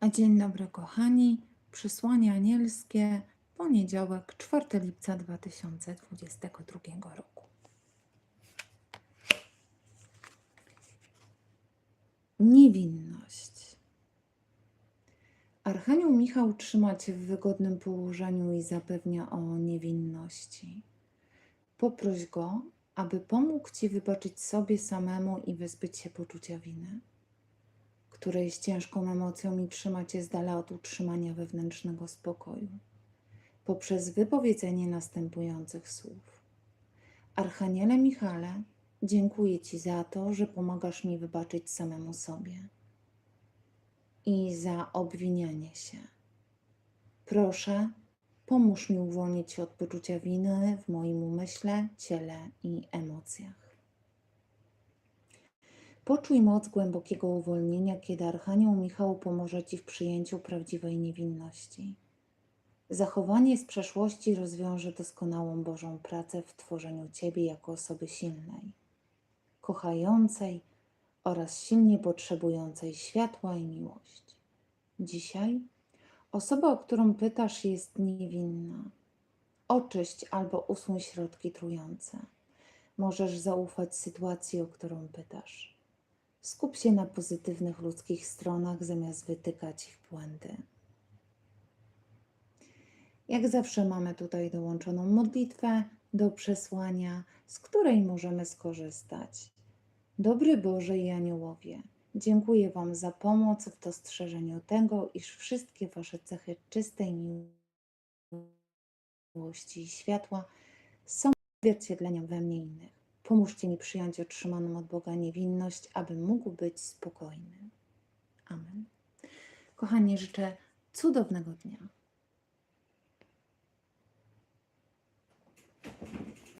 A dzień dobry, kochani. Przysłanie anielskie, poniedziałek, 4 lipca 2022 roku. Niewinność. Archanioł Michał trzyma Cię w wygodnym położeniu i zapewnia o niewinności. Poproś go, aby pomógł Ci wybaczyć sobie samemu i wyzbyć się poczucia winy której z ciężką emocją i trzyma z dala od utrzymania wewnętrznego spokoju, poprzez wypowiedzenie następujących słów. Archaniele Michale, dziękuję Ci za to, że pomagasz mi wybaczyć samemu sobie i za obwinianie się. Proszę, pomóż mi uwolnić się od poczucia winy w moim umyśle, ciele i emocjach. Poczuj moc głębokiego uwolnienia, kiedy Archanioł Michał pomoże Ci w przyjęciu prawdziwej niewinności. Zachowanie z przeszłości rozwiąże doskonałą Bożą pracę w tworzeniu Ciebie jako osoby silnej, kochającej oraz silnie potrzebującej światła i miłości. Dzisiaj osoba, o którą pytasz, jest niewinna. Oczyść albo usuń środki trujące. Możesz zaufać sytuacji, o którą pytasz. Skup się na pozytywnych ludzkich stronach, zamiast wytykać ich błędy. Jak zawsze mamy tutaj dołączoną modlitwę do przesłania, z której możemy skorzystać. Dobry Boże i Aniołowie, dziękuję Wam za pomoc w dostrzeżeniu tego, iż wszystkie Wasze cechy czystej miłości i światła są odzwierciedleniem we mnie innych. Pomóżcie mi przyjąć otrzymaną od Boga niewinność, abym mógł być spokojny. Amen. Kochani, życzę cudownego dnia.